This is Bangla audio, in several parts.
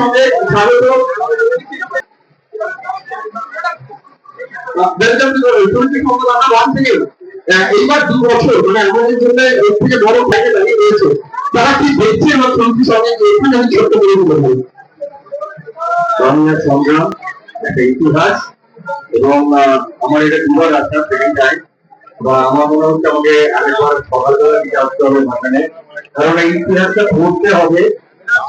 আমাদের রয়েছে তারা কি দেখছে আমি ছোট্ট করে সংগ্রাম একটা ইতিহাস এবং আমার এটা দুবার আসা সেকেন্ড বা আমার মনে হচ্ছে আমাকে আরেকবার সকালবেলা দিয়ে আসতে হবে মাথানে কারণ এই ইতিহাসটা পড়তে হবে,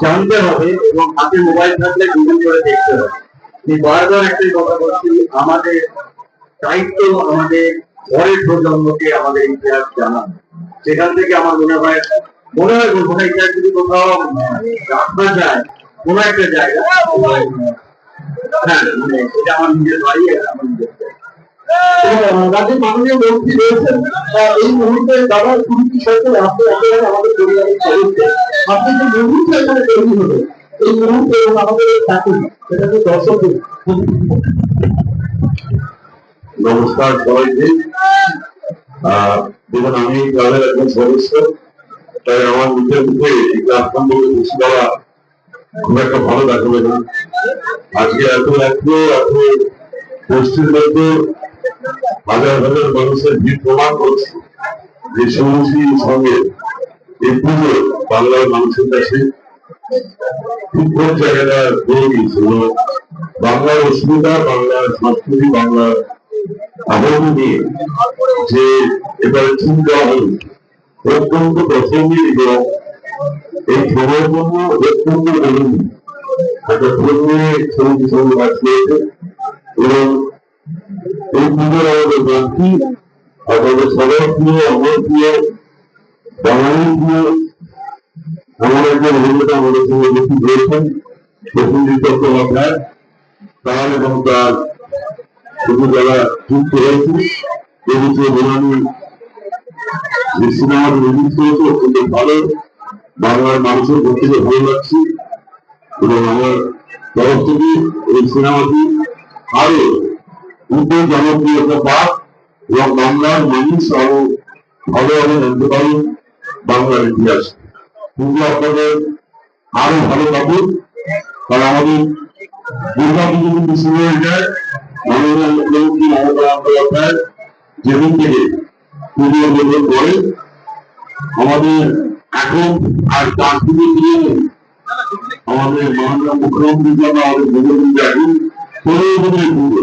জানতে হবে এবং হাতে মোবাইল থাকলে গুগল করে দেখতে হবে আমি বারবার একটাই কথা বলছি, আমাদের দায়িত্ব আমাদের পরের প্রজন্মকে আমাদের ইতিহাস জানানো সেখান থেকে আমার মনে হয় মনে হয় কোনো ইতিহাস যদি কোথাও রাখা যায়, কোনো একটা জায়গা হ্যাঁ মানে এটা আমার নিজের বাড়ি আমার নিজের। রাজ্যের মাননীয় মন্ত্রী রয়েছেন। এই মুহূর্তে কুড়িটি আমাদের পরিবারের সদস্য। আপনি যে মুহূর্তে এখানে তৈরি হবে এই মুহূর্তে এবং আমাদের এই চাকরি সেটাকে দর্শকদের নমস্কার সবাইকে। দেখুন, আমি দলের একজন সদস্য। তাই আমার নিজের মুখে এই ক্লাস সম্পর্কে বেশি বলা খুব একটা ভালো দেখাবে না। আজকে এত এত এত মধ্যে হাজার হাজার মানুষের ভিড় প্রমাণ করছে যে সমাজের সঙ্গে এই পুজো বাংলার মানুষের কাছে বাংলার অস্মিতা বাংলার সংস্কৃতি, বাংলার আবরণ নিয়ে যে এবারে দেওয়া হল, অত্যন্ত প্রাসঙ্গিক এবং এই সময়ের জন্য অত্যন্ত জরুরি একটা ছবি ছবি কাজ করেছে এবং এই পুজোর আমাদের মন্ত্রী আমাদের সবার প্রিয়, আমার প্রিয় বাঙালি প্রিয় আমার একজন আমাদের সঙ্গে চট্টোপাধ্যায়। তার এবং তার শুধু যারা যুক্ত হয়েছে এদিকে বোনানি যে সিনেমাটি রিলিজ অত্যন্ত ভালো। বাংলার মানুষের পক্ষে ভালো লাগছে। এবং আমার তরফ থেকে এই সিনেমাটি উত্তর জনপ্রিয়তা পাক এবং বাংলার মানুষ আরও ভালোভাবে জানতে পারেন বাংলার ইতিহাস। কিন্তু আপনাদের আরও ভালো কাপড় কারণ আমাদের দুর্গা পুজো কিন্তু শুরু হয়ে যায়। মাননীয় মুখ্যমন্ত্রী মমতা বন্দ্যোপাধ্যায় যেদিন থেকে পুজো করে আমাদের এখন আর দিনের দিয়ে আমাদের মাননীয় মুখ্যমন্ত্রী আমাদের এখন দিনের পুজো।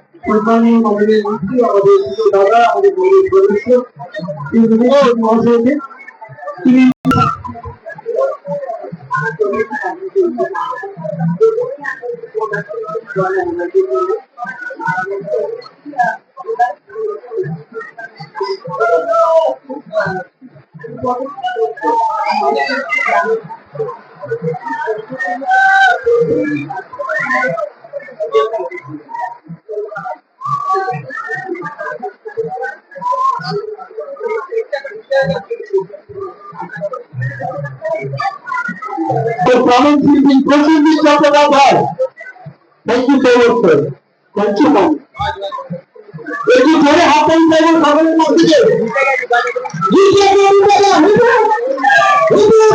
সম্মানীয় মাননীয় মন্ত্রী আমাদের দাদা আমাদের গরিব সদস্য মহাশয়কে তিনি তো প্রমাণ শিল্পী Prasiddhi Chattopadhyay thank you so much sir thank you ma'am একটু ধরে হাত তালি দেবেন সকলের মধ্যে থেকে হিন্দু হিন্দু হিন্দু